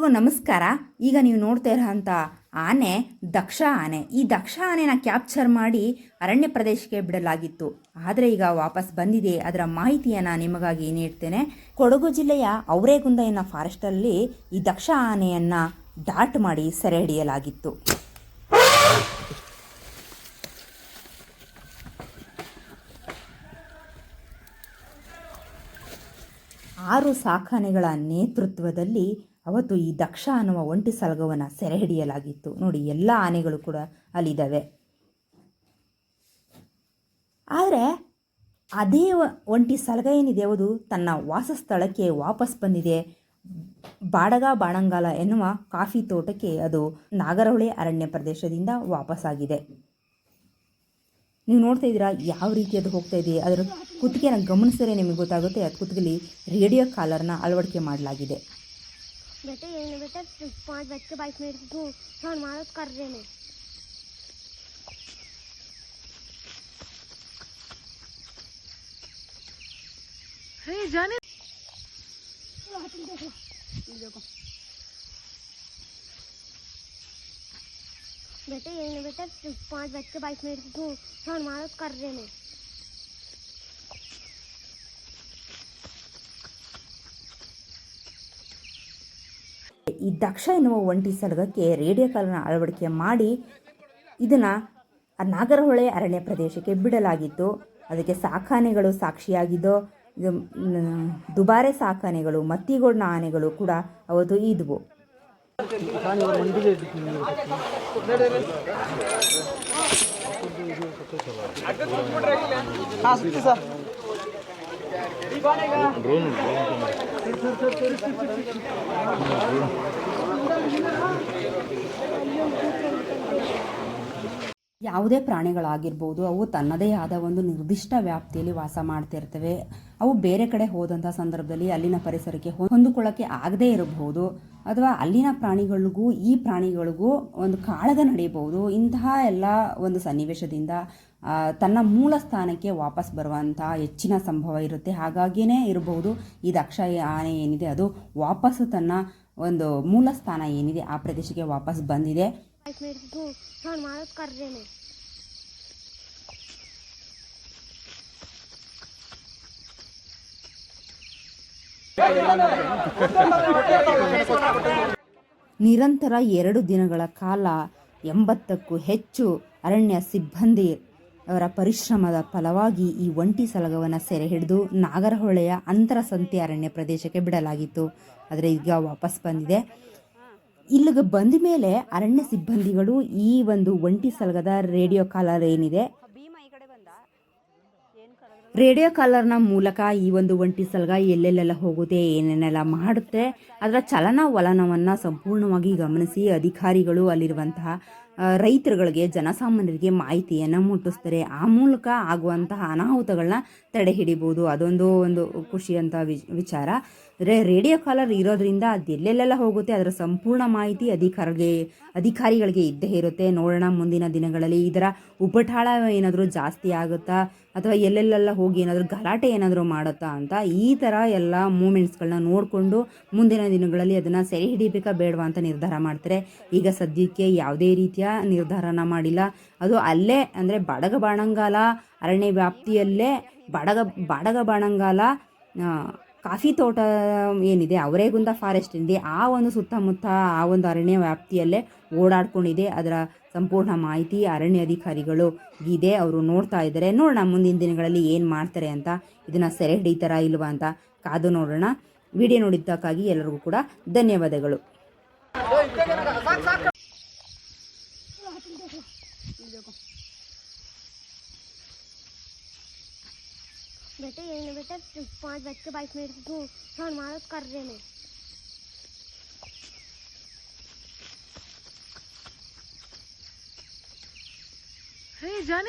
ಎಲ್ರಿಗೂ ನಮಸ್ಕಾರ. ಈಗ ನೀವು ನೋಡ್ತಾ ಇರೋಂಥ ಆನೆ, ದಕ್ಷ ಆನೆ. ಈ ದಕ್ಷ ಆನೆನ ಕ್ಯಾಪ್ಚರ್ ಮಾಡಿ ಅರಣ್ಯ ಪ್ರದೇಶಕ್ಕೆ ಬಿಡಲಾಗಿತ್ತು. ಆದರೆ ಈಗ ವಾಪಸ್ ಬಂದಿದೆ. ಅದರ ಮಾಹಿತಿಯನ್ನು ನಿಮಗಾಗಿ ನೀಡ್ತೇನೆ ಕೊಡಗು ಜಿಲ್ಲೆಯ ಔರೇಗುಂದ ಫಾರೆಸ್ಟ್ ಫಾರೆಸ್ಟಲ್ಲಿ ಈ ದಕ್ಷ ಆನೆಯನ್ನು ಡಾಟ್ ಮಾಡಿ ಸೆರೆ ಹಿಡಿಯಲಾಗಿತ್ತು. ಆರು ಸಾಕಾನೆಗಳ ನೇತೃತ್ವದಲ್ಲಿ ಅವತ್ತು ಈ ದಕ್ಷ ಅನ್ನುವ ಒಂಟಿ ಸಲಗವನ್ನು ಸೆರೆ ಹಿಡಿಯಲಾಗಿತ್ತು. ನೋಡಿ, ಎಲ್ಲ ಆನೆಗಳು ಕೂಡ ಅಲ್ಲಿದ್ದಾವೆ. ಆದರೆ ಅದೇ ಒಂಟಿ ಸಲಗ ಏನಿದೆ ಅದು ತನ್ನ ವಾಸಸ್ಥಳಕ್ಕೆ ವಾಪಸ್ ಬಂದಿದೆ. ಬಾಡಗ ಬಾಣಂಗಾಲ ಎನ್ನುವ ಕಾಫಿ ತೋಟಕ್ಕೆ ಅದು ನಾಗರಹೊಳೆ ಅರಣ್ಯ ಪ್ರದೇಶದಿಂದ ವಾಪಸ್ಸಾಗಿದೆ. ನೀವು ನೋಡ್ತಾ ಇದ್ದೀರಾ ಯಾವ ರೀತಿ ಅದು ಹೋಗ್ತಾ ಇದೆ? ಅದರ ಕುತ್ತಿಗೆನ ಗಮನಿಸಿದ್ರೆ ನಿಮಗೆ ಗೊತ್ತಾಗುತ್ತೆ ಅದು ಕುತ್ತಿಗೆಲಿ ರೇಡಿಯೋ ಕಾಲರ್ನ ಅಳವಡಿಕೆ ಮಾಡಲಾಗಿದೆ. बेटे ये नहीं बेटा पाँच बज के बाईस मिनट को फ़ोन मारो कर रहे हैं बेटे ये नहीं बेटा पाँच बज के बाईस मिनट को फ़ोन मारो कर रहे हैं ಈ ದಕ್ಷ ಎನ್ನುವ ಒಂಟಿ ಸಲಗಕ್ಕೆ ರೇಡಿಯೋ ಕಾಲನ ಅಳವಡಿಕೆ ಮಾಡಿ ಇದನ್ನು ನಾಗರಹೊಳೆ ಅರಣ್ಯ ಪ್ರದೇಶಕ್ಕೆ ಬಿಡಲಾಗಿತ್ತು. ಅದಕ್ಕೆ ಸಾಕಾನೆಗಳು ಸಾಕ್ಷಿಯಾಗಿದ್ದು ದುಬಾರೆ ಸಾಕಾನೆಗಳು ಮತ್ತಿಗೋಡ್ನ ಆನೆಗಳು ಕೂಡ ಅವತ್ತು ಇದ್ವು. 룬, 룬. ಯಾವುದೇ ಪ್ರಾಣಿಗಳಾಗಿರ್ಬೋದು, ಅವು ತನ್ನದೇ ಆದ ಒಂದು ನಿರ್ದಿಷ್ಟ ವ್ಯಾಪ್ತಿಯಲ್ಲಿ ವಾಸ ಮಾಡ್ತಿರ್ತವೆ. ಅವು ಬೇರೆ ಕಡೆ ಹೋದಂಥ ಸಂದರ್ಭದಲ್ಲಿ ಅಲ್ಲಿನ ಪರಿಸರಕ್ಕೆ ಹೊಂದಿಕೊಳ್ಳೋಕ್ಕೆ ಆಗದೇ ಇರಬಹುದು. ಅಥವಾ ಅಲ್ಲಿನ ಪ್ರಾಣಿಗಳಿಗೂ, ಈ ಪ್ರಾಣಿಗಳಿಗೂ ಒಂದು ಕಾಳಗ ನಡೆಯಬಹುದು ಇಂತಹ ಎಲ್ಲ ಒಂದು ಸನ್ನಿವೇಶದಿಂದ ತನ್ನ ಮೂಲ ಸ್ಥಾನಕ್ಕೆ ವಾಪಸ್ ಬರುವಂಥ ಹೆಚ್ಚಿನ ಸಂಭವ ಇರುತ್ತೆ. ಹಾಗಾಗಿಯೇ ಇರಬಹುದು. ಈ ದಕ್ಷ ಆನೆ ಏನಿದೆ, ಅದು ವಾಪಸ್ಸು ತನ್ನ ಒಂದು ಮೂಲ ಸ್ಥಾನ ಏನಿದೆ, ಆ ಪ್ರದೇಶಕ್ಕೆ ವಾಪಸ್ ಬಂದಿದೆ. ನಿರಂತರ ಎರಡು ದಿನಗಳ ಕಾಲ ಎಂಬತ್ತಕ್ಕೂ ಹೆಚ್ಚು ಅರಣ್ಯ ಸಿಬ್ಬಂದಿ ಅವರ ಪರಿಶ್ರಮದ ಫಲವಾಗಿ ಈ ಒಂಟಿ ಸಲಗವನ್ನು ಸೆರೆ ಹಿಡಿದು ನಾಗರಹೊಳೆಯ ಅಂತರಸಂತೆ ಅರಣ್ಯ ಪ್ರದೇಶಕ್ಕೆ ಬಿಡಲಾಗಿತ್ತು. ಆದರೆ ಈಗ ವಾಪಸ್ ಬಂದಿದೆ. ಇಲ್ಲಿಗೆ ಬಂದ ಮೇಲೆ ಅರಣ್ಯ ಸಿಬ್ಬಂದಿಗಳು ಈ ಒಂದು ಒಂಟಿ ಸಲಗದ ರೇಡಿಯೋ ಕಾಲರ್ ಏನಿದೆ? ರೇಡಿಯೋ ಕಾಲರ್ನ ಮೂಲಕ ಈ ಒಂದು ಒಂಟಿ ಸಲಗ ಎಲ್ಲೆಲ್ಲೆಲ್ಲ ಹೋಗುತ್ತೆ ಏನೇನೆಲ್ಲ ಮಾಡುತ್ತೆ, ಅದರ ಚಲನವಲನವನ್ನು ಸಂಪೂರ್ಣವಾಗಿ ಗಮನಿಸಿ ಅಧಿಕಾರಿಗಳು ಅಲ್ಲಿರುವಂತಹ ರೈತರುಗಳಿಗೆ, ಜನಸಾಮಾನ್ಯರಿಗೆ ಮಾಹಿತಿಯನ್ನು ಮುಟ್ಟಿಸ್ತಾರೆ. ಆ ಮೂಲಕ ಆಗುವಂತಹ ಅನಾಹುತಗಳನ್ನ ತಡೆ ಹಿಡಿಬೋದು. ಅದೊಂದು ಒಂದು ಖುಷಿ ಅಂತ ವಿಚಾರ. ರೇ ರೇಡಿಯೋ ಕಾಲರ್ ಇರೋದ್ರಿಂದ ಅದು ಎಲ್ಲೆಲ್ಲೆಲ್ಲ ಹೋಗುತ್ತೆ, ಅದರ ಸಂಪೂರ್ಣ ಮಾಹಿತಿ ಅಧಿಕಾರಿಗೆ, ಅಧಿಕಾರಿಗಳಿಗೆ ಇದ್ದೇ ಇರುತ್ತೆ. ನೋಡೋಣ ಮುಂದಿನ ದಿನಗಳಲ್ಲಿ ಇದರ ಉಪಟಾಳ ಏನಾದರೂ ಜಾಸ್ತಿ ಆಗುತ್ತಾ, ಅಥವಾ ಎಲ್ಲೆಲ್ಲೆಲ್ಲ ಹೋಗಿ ಏನಾದರೂ ಗಲಾಟೆ ಏನಾದರೂ ಮಾಡುತ್ತಾ ಅಂತ ಈ ಥರ ಎಲ್ಲ ಮೂಮೆಂಟ್ಸ್ಗಳನ್ನ ನೋಡಿಕೊಂಡು ಮುಂದಿನ ದಿನಗಳಲ್ಲಿ ಅದನ್ನು ಸೆರೆ ಹಿಡಿಬೇಕಾ ಬೇಡವಾ ಅಂತ ನಿರ್ಧಾರ ಮಾಡ್ತಾರೆ. ಈಗ ಸದ್ಯಕ್ಕೆ ಯಾವುದೇ ರೀತಿಯ ನಿರ್ಧಾರನ ಮಾಡಿಲ್ಲ. ಅದು ಅಲ್ಲೇ ಅಂದರೆ ಬಡಗ ಬಾಣಂಗಾಲ, ಅರಣ್ಯ ವ್ಯಾಪ್ತಿಯಲ್ಲೇ ಬಡಗ ಬಡಗ ಬಾಣಂಗಾಲ ಕಾಫಿ ತೋಟ ಏನಿದೆ, ಅವರೇಗುಂದ ಫಾರೆಸ್ಟ್ ಇದೆ ಆ ಒಂದು ಸುತ್ತಮುತ್ತ ಆ ಒಂದು ಅರಣ್ಯ ವ್ಯಾಪ್ತಿಯಲ್ಲೇ ಓಡಾಡ್ಕೊಂಡಿದೆ. ಅದರ ಸಂಪೂರ್ಣ ಮಾಹಿತಿ ಅರಣ್ಯ ಅಧಿಕಾರಿಗಳು ಇದೆ, ಅವರು ನೋಡ್ತಾ ಇದ್ದಾರೆ. ನೋಡೋಣ ಮುಂದಿನ ದಿನಗಳಲ್ಲಿ ಏನು ಮಾಡ್ತಾರೆ ಅಂತ, ಇದನ್ನು ಸೆರೆ ಹಿಡಿತಾರಾ ಇಲ್ವಾ ಅಂತ ಕಾದು ನೋಡೋಣ. ವಿಡಿಯೋ ನೋಡಿದ್ದಕ್ಕಾಗಿ ಎಲ್ಲರಿಗೂ ಕೂಡ ಧನ್ಯವಾದಗಳು. ये देखो। बेटे यही ना बेटा, पाँच बज के बाईस मिनट तू सन मारो कर रहे हैं। जाने